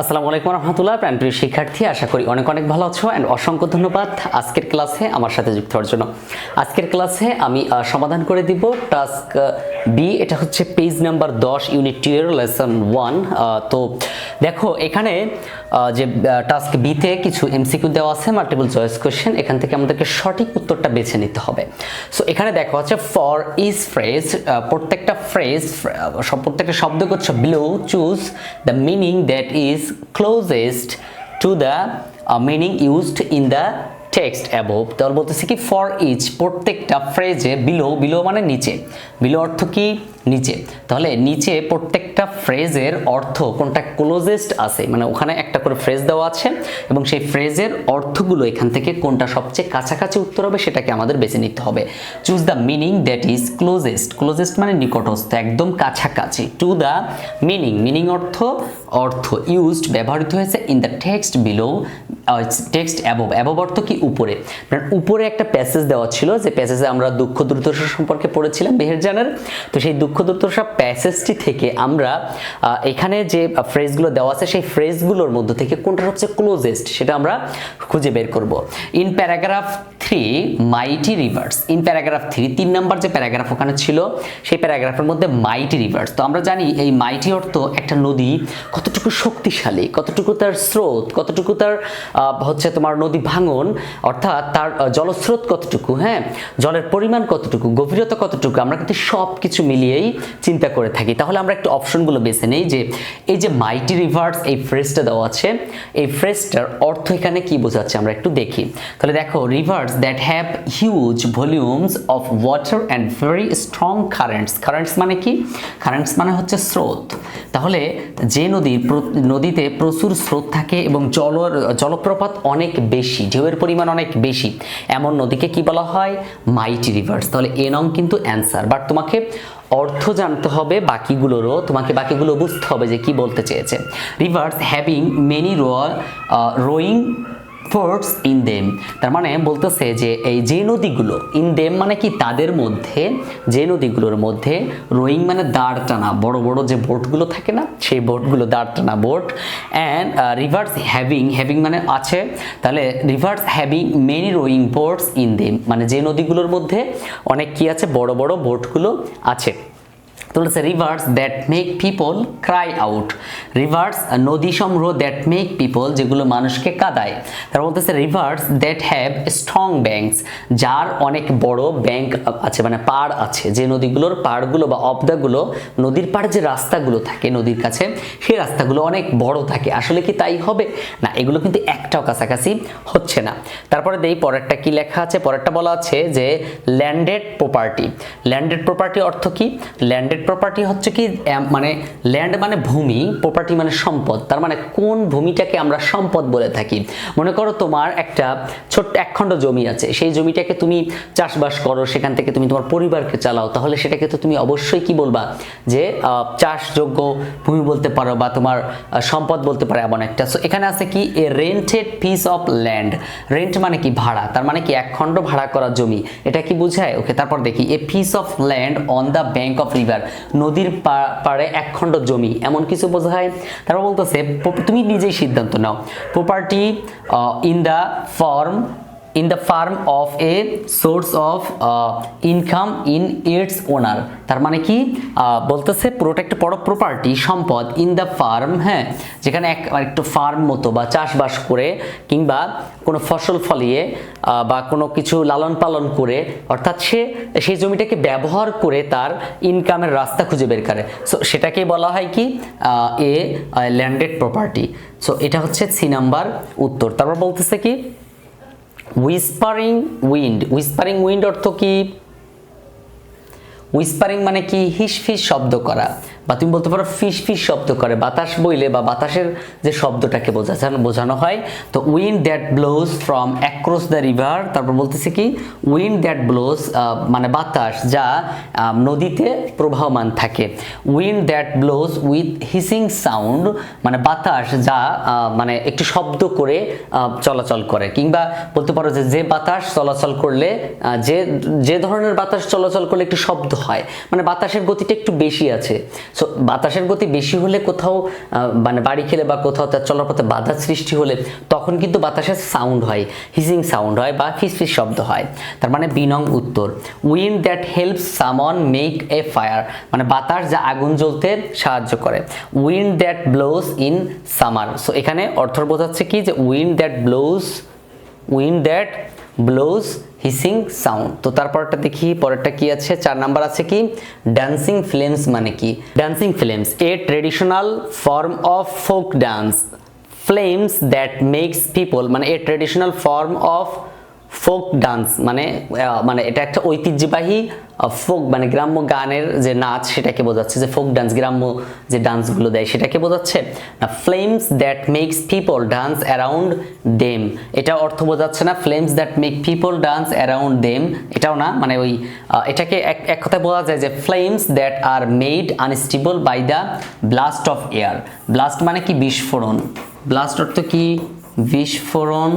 আসসালামু আলাইকুম রহমতুল্লাহ প্রাণপ্রিয় শিক্ষার্থী, আশা করি অনেক অনেক ভালো আছো অ্যান্ড অসংখ্য ধন্যবাদ আজকের ক্লাসে আমার সাথে যুক্ত হওয়ার জন্য। আজকের ক্লাসে আমি সমাধান করে দিব টাস্ক বি এটা হচ্ছে পেজ নাম্বার দশ ইউনিট টু এর লেসন ওয়ান তো দেখো, এখানে যে টাস্ক বিতে কিছু এমসিকিউ দেওয়া আছে মাল্টিপল চয়েস কোয়েশ্চেন এখান থেকে আমাদেরকে সঠিক উত্তরটা বেছে নিতে হবে। সো এখানে দেখো হচ্ছে ফর ইজ ফ্রেজ প্রত্যেকটা ফ্রেজ প্রত্যেকটা শব্দগুচ্ছ below choose the meaning that is closest to the meaning used in the text above তাহলে বলতেছি কি ফর ইচ প্রত্যেকটা ফ্রেজে বিলো বিলো মানে নিচে। বিলো অর্থ কি? নিচে। তাহলে নিচে প্রত্যেকটা ফ্রেজের অর্থ কোনটা ক্লোজেস্ট আছে মানে ওখানে একটা করে ফ্রেজ দেওয়া আছে, এবং সেই ফ্রেজের অর্থগুলো এখান থেকে কোনটা সবচেয়ে কাছাকাছি উত্তর হবে সেটাকে আমাদের বেছে নিতে হবে। Choose the meaning that is closest closest মানে নিকটস্থ, একদম কাছাকাছি। টু দ্য মিনিং মিনিং অর্থ অর্থ ইউজড ব্যবহৃত হয়েছে in the text below text above above অর্থ কি উপরে? উপরে একটা প্যাসেজ দেওয়া ছিল, যে প্যাসেজে আমরা দুঃখ দুর্দশা সম্পর্কে পড়েছিলাম মেহেরজানের তো সেই দুঃখ দুর্দশা প্যাসেজটি থেকে আমরা এখানে যে ফ্রেজগুলো দেওয়া আছে, সেই ফ্রেজগুলোর মধ্যে থেকে কোনটা সবচেয়ে ক্লোজেস্ট সেটা আমরা খুঁজে বের করব। In paragraph three mighty rivers in paragraph three তিন নাম্বার যে প্যারাগ্রাফ ওখানে ছিল, সেই প্যারাগ্রাফের মধ্যে মাইটি রিভার্স তো আমরা জানি এই মাইটি অর্থ একটা নদী কতটুকু শক্তিশালী, কতটুকু তার স্রোত, কতটুকু তার হচ্ছে তোমার নদী ভাঙন, অর্থাৎ তার জলস্রোত কতটুকু হ্যাঁ? জলের পরিমাণ কতটুকু, গভীরতা কতটুকু, আমরা কিন্তু সব কিছু মিলিয়েই চিন্তা করে থাকি। তাহলে আমরা একটু অপশনগুলো বেছে নেই যে, এই যে মাইটি রিভার্স এই ফ্রেজটা দেওয়া আছে, এই ফ্রেজটার অর্থ এখানে কি বোঝাচ্ছে আমরা একটু দেখি। তাহলে দেখো rivers that have huge volumes of water and very strong currents currents মানে কি? কারেন্টস মানে হচ্ছে স্রোত। তাহলে যে প্র- নদীতে প্রচুর স্রোত থাকে এবং জলর, জলপ্রপাত অনেক বেশি, ঢেউয়ের পরিমাণ অনেক বেশি। এমন নদীকে কি বলা হয়? মাইটি রিভার্স তাহলে এ নং কিন্তু অ্যান্সার বাট তোমাকে অর্থ জানতে হবে বাকিগুলোরও, তোমাকে বাকিগুলো বুঝতে হবে যে কি বলতে চেয়েছে। Rivers having many rower rowing forts in them তার মানে বলতেছে যে এই যে নদীগুলো ইন দেম মানে কি তাদের মধ্যে? যে নদীগুলোর মধ্যে রোয়িং মানে দাঁড় টানা, বড় বড় যে বোটগুলো থাকে না, সেই বোটগুলো দাঁড় টানা boat and rivers having having মানে আছে, তাহলে rivers having many rowing boats in them মানে যে নদীগুলোর মধ্যে অনেক কি আছে, বড় বড় বোটগুলো আছে। বলেছে rivers that make people cry out rivers নদী সমূহ দ্যাট মেক পিপল যেগুলো মানুষকে কাদায় তারা বলতেছে rivers that have strong banks যার অনেক বড় ব্যাংক আছে মানে পাড় আছে যে নদীগুলোর পাড়গুলো বা অবদাগুলো নদীর পাড়ে যে রাস্তাগুলো থাকে নদীর কাছে সেই রাস্তাগুলো অনেক বড় থাকে আসলে কি তাই হবে না এগুলো কিন্তু একটাও কাছাকাছি হচ্ছে না তারপরে দেই পরেরটা কি লেখা আছে পরেরটা বলা আছে যে ল্যান্ডেড প্রপার্টি ল্যান্ডেড প্রপার্টি অর্থ কি ল্যান্ডেড প্রপার্টি হচ্ছে কি মানে ল্যান্ড মানে ভূমি প্রপার্টি মানে সম্পদ। তার মানে কোন ভূমিটাকে আমরা সম্পদ বলে থাকি। মনে করো তোমার একটা ছোট্ট একখণ্ড জমি আছে, সেই জমিটাকে তুমি চাষবাস করো, সেখান থেকে তুমি তোমার পরিবারকে চালাও। তাহলে সেটাকে তো তুমি অবশ্যই কি বলবা? যে চাষযোগ্য ভূমি বলতে পারো বা তোমার সম্পদ বলতে পারো এমন একটা। সো এখানে আছে কি a rented piece of land rent মানে কি ভাড়া? তার মানে কি এক খণ্ড ভাড়া করা জমি। এটা কি বোঝায়? ওকে, তারপর দেখি। A piece of land on the bank of river নদীর পাড়ে এক খণ্ড জমি। এমন কিছু বোঝায়? তারপর বলতেছে তুমি নিজেই সিদ্ধান্ত নাও। Property in the form in the farm of a source of income in its owner তার মানে কি? বলতেছে পুরোটা একটা বড় প্রপার্টি সম্পদ ইন দ্য ফার্ম হ্যাঁ? যেখানে এক একটু ফার্ম মতো বা চাষবাস করে কিংবা কোনো ফসল ফলিয়ে বা কোনো কিছু লালন পালন করে, অর্থাৎ সে, সেই জমিটাকে ব্যবহার করে তার ইনকামের রাস্তা খুঁজে বের করে। সো সেটাকে বলা হয় কি? এ ল্যান্ডেড প্রপার্টি সো এটা হচ্ছে সি নাম্বার উত্তর। তারপর বলতেছে কি? উইসপারিং উইন্ড উইসপারিং উইন্ড অর্থ কি? উইসপারিং মানে কি? হিস ফিস শব্দ করা। বা তুমি বলতে পারো ফিস ফিস শব্দ করে। বাতাস বইলে বা বাতাসের যে শব্দটাকে বোঝানো বোঝানো হয়। তো wind that blows from across the river তারপর বলতেছে কি? উইন্ড দ্যাট ব্লোজ মানে বাতাস যা নদীতে প্রবাহমান থাকে। Wind that blows with hissing sound মানে বাতাস যা মানে একটু শব্দ করে চলাচল করে। কিংবা বলতে পারো যে যে বাতাস চলাচল করলে যে যে ধরনের বাতাস চলাচল করলে একটু শব্দ হয়। মানে বাতাসের গতিটা একটু বেশি আছে। সো বাতাসের গতি বেশি হলে কোথাও মানে বাড়ি খেলে বা কোথাও তার চলার পথে বাধা সৃষ্টি হলে তখন কিন্তু বাতাসের সাউন্ড হয় হিজিং সাউন্ড হয় বা ফিসফিস শব্দ হয়। তার মানে বিনং উত্তর। Wind that help summon make a fire মানে বাতাস যা আগুন জ্বলতে সাহায্য করে। Wind that blows in summer so এখানে অর্থ বোঝাচ্ছে কি? যে wind that blows wind that blows hissing sound তো তারপরটা দেখি, পরেরটা কি আছে? চার নাম্বার আছে কি? ড্যান্সিং ফিল্মস মানে কি? Dancing flames a traditional form of folk dance flames that makes people মানে a traditional form of folk dance মানে মানে এটা একটা ঐতিহ্যবাহী ফোক মানে গ্রাম্য গানের যে নাচ সেটাকে বোঝাচ্ছে, যে ফোক ডান্স, গ্রাম্য যে ডান্সগুলো দেয় সেটাকে বোঝাচ্ছে। না flames that makes people dance around them এটা অর্থ বোঝাচ্ছে না flames that make people dance around them এটাও না মানে ওই এটাকে এক এক কথায় বলা যায় যে flames that are made unstable by the blast of air blast মানে কি? বিস্ফোরণ। ব্লাস্ট অর্থ কি? বিস্ফোরণ।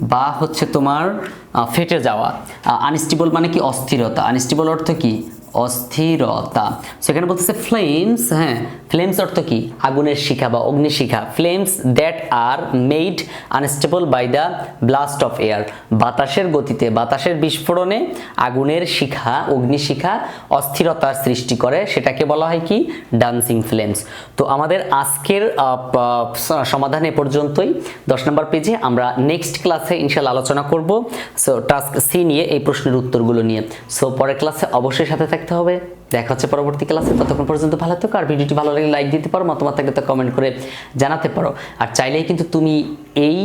বা হচ্ছে তোমার ফেটে যাওয়া। আনস্টেবল মানে কি? অস্থিরতা। আনস্টেবল অর্থ কি? অস্থিরতা। সেখানে বলতেছে ফ্লেমস হ্যাঁ ফ্লেমস অর্থ কি? আগুনের শিখা বা অগ্নিশিখা flames that are made unstable by the blast of air বাতাসের গতিতে, বাতাসের বিস্ফোরণে আগুনের শিখা অগ্নিশিখা অস্থিরতার সৃষ্টি করে। সেটাকে বলা হয় কি? ডান্সিং ফ্লেমস তো আমাদের আজকের সমাধান এ পর্যন্তই। দশ নম্বর পেজে আমরা নেক্সট ক্লাসে ইনশাল্লাহ আলোচনা করব। সো টাস্ক সি নিয়ে এই প্রশ্নের উত্তরগুলো নিয়ে। সো পরের ক্লাসে অবশ্যই সাথে থাকতে হবে। দেখা হচ্ছে পরবর্তী ক্লাসে। ততক্ষণ পর্যন্ত ভালো থাকো। আর ভিডিওটি ভালো লাগলে লাইক দিতে পারো, মতামত থাকলে তো কমেন্ট করে জানাতে পারো। আর চাইলেই কিন্তু তুমি এই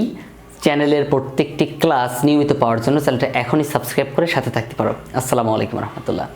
চ্যানেলের প্রত্যেকটি ক্লাস নিয়মিত পাওয়ার জন্য চ্যানেলটা এখনই সাবস্ক্রাইব করে সাথে থাকতে পারো। আসসালামু আলাইকুম রহমতুল্লাহ।